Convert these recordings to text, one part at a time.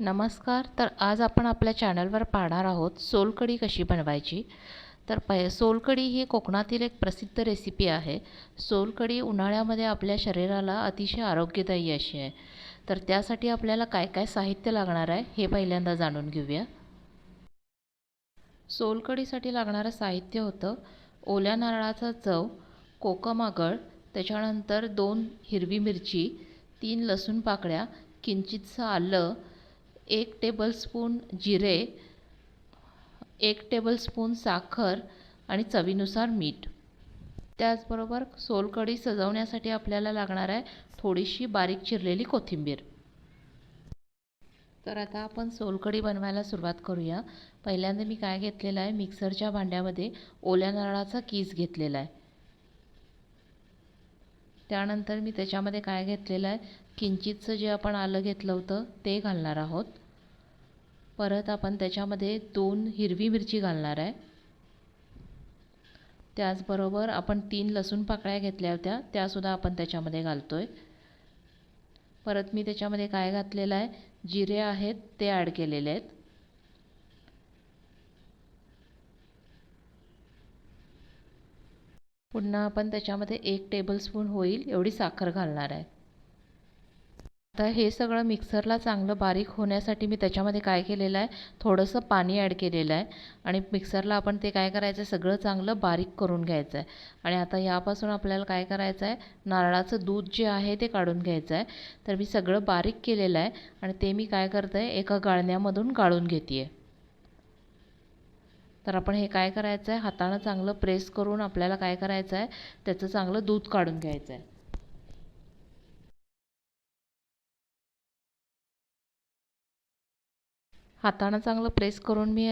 नमस्कार. तर आज आपण आपल्या चॅनलवर पाहणार आहोत सोलकढी कशी बनवायची. तर पै सोलकढी ही कोकणातील एक प्रसिद्ध रेसिपी आहे. सोलकढी उन्हाळ्यामध्ये आपल्या शरीराला अतिशय आरोग्यदायी अशी आहे. तर त्यासाठी आपल्याला काय काय साहित्य लागणार आहे हे पहिल्यांदा जाणून घेऊया. सोलकढीसाठी लागणारं साहित्य होतं ओल्या नारळाचा चव कोकमागळ त्याच्यानंतर दोन हिरवी मिरची तीन लसूण पाकळ्या किंचितसं आलं एक टेबलस्पून जिरे एक टेबलस्पून साखर आणि चवीनुसार मीठ. त्याचबरोबर सोलकढी सजवण्यासाठी आपल्याला लागणार आहे थोडीशी बारीक चिरलेली कोथिंबीर. तर आता आपण सोलकढी बनवायला सुरुवात करूया. पहिल्यांदा मी काय घेतलेलं आहे? मिक्सरच्या भांड्यामध्ये ओल्या नारळाचा कीस घेतलेला आहे. त्यानंतर मी त्याच्यामध्ये काय घेतलेलं आहे? किंचितचं जे आपण आलं घेतलं होतं ते घालणार आहोत. परत आपण त्याच्यामध्ये दोन हिरवी मिरची घालणार आहे. त्याचबरोबर आपण तीन लसूण पाकळ्या घेतल्या होत्या त्यासुद्धा आपण त्याच्यामध्ये घालतो आहे परत मी त्याच्यामध्ये काय घातलेलं आहे? जिरे आहेत ते ॲड केलेले आहेत. पुन्हा आपण त्याच्यामध्ये एक टेबलस्पून होईल एवढी साखर घालणार आहे. आता हे सगळं मिक्सरला चांगलं बारीक होण्यासाठी मी त्याच्यामध्ये काय केलेलं आहे थोडंसं पाणी ॲड केलेलं आहे. आणि मिक्सरला आपण ते काय करायचं आहे सगळं चांगलं बारीक करून घ्यायचं आहे. आणि आता यापासून आपल्याला काय करायचं आहे नारळाचं दूध जे आहे ते काढून घ्यायचं आहे. तर मी सगळं बारीक केलेलं आहे आणि ते मी काय करते आहे एका गाळण्यामधून गाळून घेते आहे तर आपण हे काय करायचं आहे हातानं चांगलं प्रेस करून आपल्याला काय करायचं आहे त्याचं चांगलं दूध काढून घ्यायचं आहे हातानं चांगलं प्रेस करून मी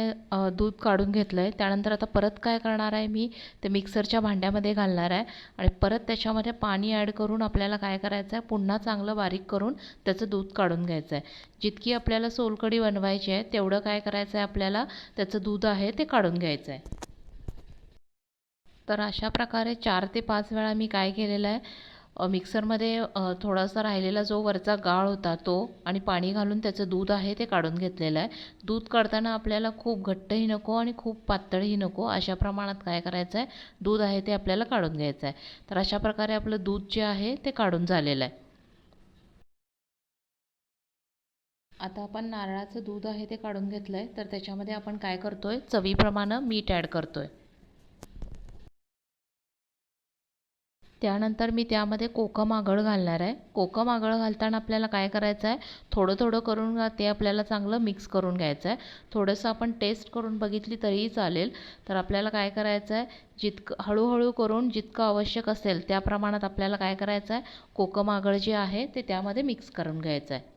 दूध काढून घेतलं आहे त्यानंतर आता परत काय करणार आहे मी ते मिक्सरच्या भांड्यामध्ये घालणार आहे. आणि परत त्याच्यामध्ये पाणी ॲड करून आपल्याला काय करायचं आहे पुन्हा चांगलं बारीक करून त्याचं दूध काढून घ्यायचं आहे. जितकी आपल्याला सोलकढी बनवायची आहे तेवढं काय करायचं आहे आपल्याला त्याचं दूध आहे ते काढून घ्यायचं आहे. तर अशा प्रकारे चार ते पाच वेळा मी काय केलेलं आहे मिक्सरमध्ये थोडासा राहिलेला जो वरचा गाळ होता तो आणि पाणी घालून त्याचं दूध आहे ते काढून घेतलेलं आहे. दूध काढताना आपल्याला खूप घट्टही नको आणि खूप पातळही नको अशा प्रमाणात काय करायचं आहे? दूध आहे ते आपल्याला काढून घ्यायचं आहे. तर अशा प्रकारे आपलं दूध जे आहे ते काढून झालेलं आहे. आता आपण नारळाचं दूध आहे ते काढून घेतलं आहे तर त्याच्यामध्ये आपण काय करतो आहे चवीप्रमाणे मीठ ॲड करतो आहे त्यानंतर मी त्यामध्ये कोकम आगळ घालणार आहे. कोकम आगळ घालताना आपल्याला काय करायचं आहे? थोडं थोडं करून ते आपल्याला चांगलं मिक्स करून घ्यायचं आहे. थोडंसं आपण टेस्ट करून बघितली तरीही चालेल. तर आपल्याला काय करायचं आहे? जितकं हळूहळू करून जितकं आवश्यक असेल त्या प्रमाणात आपल्याला काय करायचं आहे? कोकम आगळ जे आहे ते त्यामध्ये मिक्स करून घ्यायचं आहे.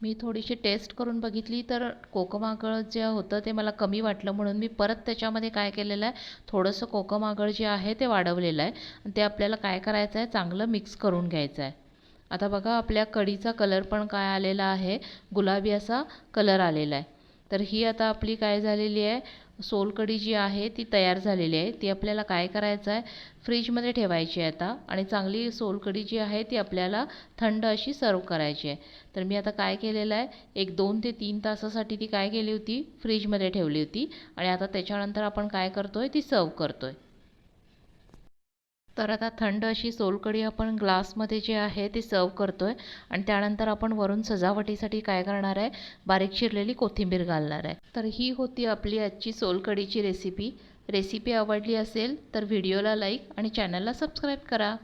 मी थोडीशी टेस्ट करून बघितली तर कोकमागळ जे होतं ते मला कमी वाटलं. म्हणून मी परत त्याच्यामध्ये काय केलेलं आहे थोडंसं कोकमागळ जे आहे ते वाढवलेलं आहे. आणि ते आपल्याला काय करायचं आहे चांगलं मिक्स करून घ्यायचं आहे. आता बघा आपल्या कढीचा कलर पण काय आलेला आहे गुलाबी असा कलर आलेला आहे. तर ही आता आपली काय झालेली आहे सोलकढी जी आहे ती तयार झालेली आहे. ती आपल्याला काय करायचं आहे? फ्रीजमध्ये ठेवायची आहे आता. आणि चांगली सोलकढी जी आहे ती आपल्याला थंड अशी सर्व करायची आहे. तर मी आता काय केलेलं आहे? एक दोन ते तीन तासासाठी ती काय केली होती? फ्रीजमध्ये ठेवली होती. आणि आता त्याच्यानंतर आपण काय करतो आहे ती सर्व करतो आहे तर आता थंड अशी सोलकढी आपण ग्लासमध्ये जे आहे ते सर्व करतो आहे आणि त्यानंतर आपण वरून सजावटीसाठी काय करणार आहे? बारीक चिरलेली कोथिंबीर घालणार आहे. तर ही होती आपली आजची सोलकढीची रेसिपी. रेसिपी आवडली असेल तर व्हिडिओला लाईक आणि चॅनलला सबस्क्राईब करा.